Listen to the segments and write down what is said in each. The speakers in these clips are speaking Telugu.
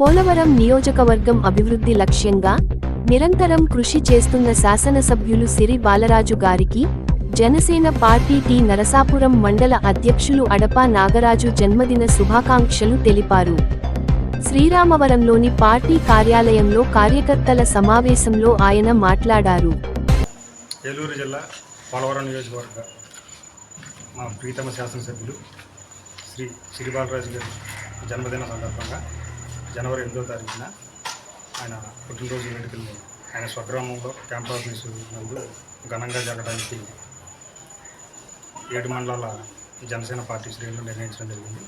పోలవరం నియోజకవర్గం అభివృద్ధి లక్ష్యంగా నిరంతరం కృషి చేస్తున్న శాసనసభ్యులు సిరి బాలరాజు గారికి జనసేన పార్టీ టి నరసాపురం మండల అధ్యక్షులు అడపా నాగరాజు జన్మదిన శుభాకాంక్షలు తెలిపారు. శ్రీరామవరంలోని పార్టీ కార్యాలయంలో కార్యకర్తల సమావేశంలో ఆయన మాట్లాడారు. ఏలూరు జిల్లా పోలవరం నియోజకవర్గ మా ప్రీతమ శాసనసభ్యులు శ్రీ శ్రీబాలరాజు గారి జన్మదిన సందర్భంగా జనవరి ఎనిమిదో తారీఖున ఆయన పుట్టినరోజు వేడుకల్ని ఆయన స్వగ్రామంలో క్యాంప్ ఆఫీసు నందు ఘనంగా జరగడానికి ఏడు మండలాల జనసేన పార్టీ శ్రేణులు నిర్ణయించడం జరిగింది.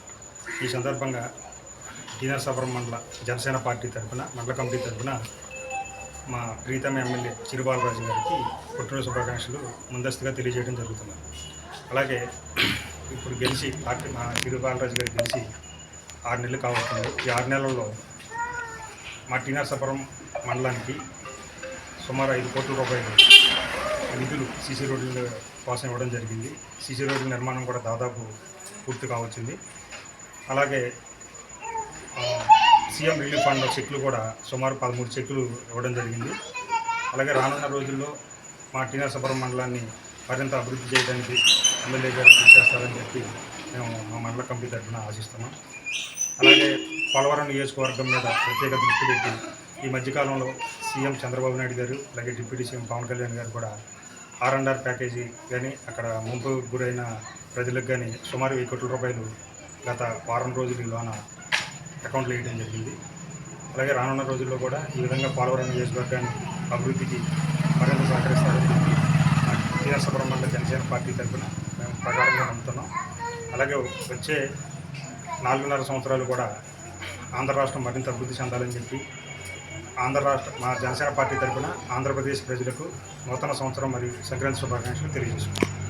ఈ సందర్భంగా టీనర్ టీనర్సాపురం మండల జనసేన పార్టీ తరఫున మండల కమిటీ తరఫున మా ప్రీతమ ఎమ్మెల్యే చిరుబాలరాజు గారికి పుట్టినరోజు శుభాకాంక్షలు ముందస్తుగా తెలియజేయడం జరుగుతుంది అలాగే ఇప్పుడు గెలిచి పార్టీ మా చిరుబాలరాజు గారు గెలిచి ఆరు నెలలు కావస్తుంది ఈ ఆరు నెలల్లో మా టీనర్సాపురం మండలానికి సుమారు ఐదు కోట్ల రూపాయలు నిధులు సీసీ రోడ్ల కోసం ఇవ్వడం జరిగింది. సీసీ రోడ్ల నిర్మాణం కూడా దాదాపు పూర్తి కావచ్చింది. అలాగే సీఎం రిలీఫ్ ఫండ్ చెక్లు కూడా సుమారు పదమూడు చెక్లు ఇవ్వడం జరిగింది. అలాగే రానున్న రోజుల్లో మా టీనరసపురం మండలాన్ని మరింత అభివృద్ధి చేయడానికి ఎమ్మెల్యే గారు కృషి చేస్తారని చెప్పి మేము మా మండల కమిటీ తరఫున ఆశిస్తున్నాం. అలాగే పోలవరం నియోజకవర్గం మీద ప్రత్యేక దృష్టి పెట్టి ఈ మధ్యకాలంలో సీఎం చంద్రబాబు నాయుడు గారు అలాగే డిప్యూటీ సీఎం పవన్ కళ్యాణ్ గారు కూడా ఆర్ అండ్ ఆర్ ప్యాకేజీ కానీ అక్కడ ముంపు గురైన ప్రజలకు కానీ సుమారు వెయ్యి కోట్ల రూపాయలు గత వారం రోజుల లోన అకౌంట్లో వేయడం జరిగింది. అలాగే రానున్న రోజుల్లో కూడా ఈ విధంగా పోలవరం నియోజకవర్గాన్ని అభివృద్ధికి మరింత సహకరిస్తారని చెప్పి మా టీఆర్సపురం మండల జనసేన పార్టీ తరఫున మేము ప్రకారంగా నమ్ముతున్నాం. అలాగే వచ్చే నాలుగున్నర సంవత్సరాలు కూడా ఆంధ్ర రాష్ట్రం మరింత అభివృద్ధి చెందాలని చెప్పి ఆంధ్ర రాష్ట్ర మా జనసేన పార్టీ తరఫున ఆంధ్రప్రదేశ్ ప్రజలకు నూతన సంవత్సరం మరియు సంక్రాంతి శుభాకాంక్షలు తెలియజేస్తున్నాం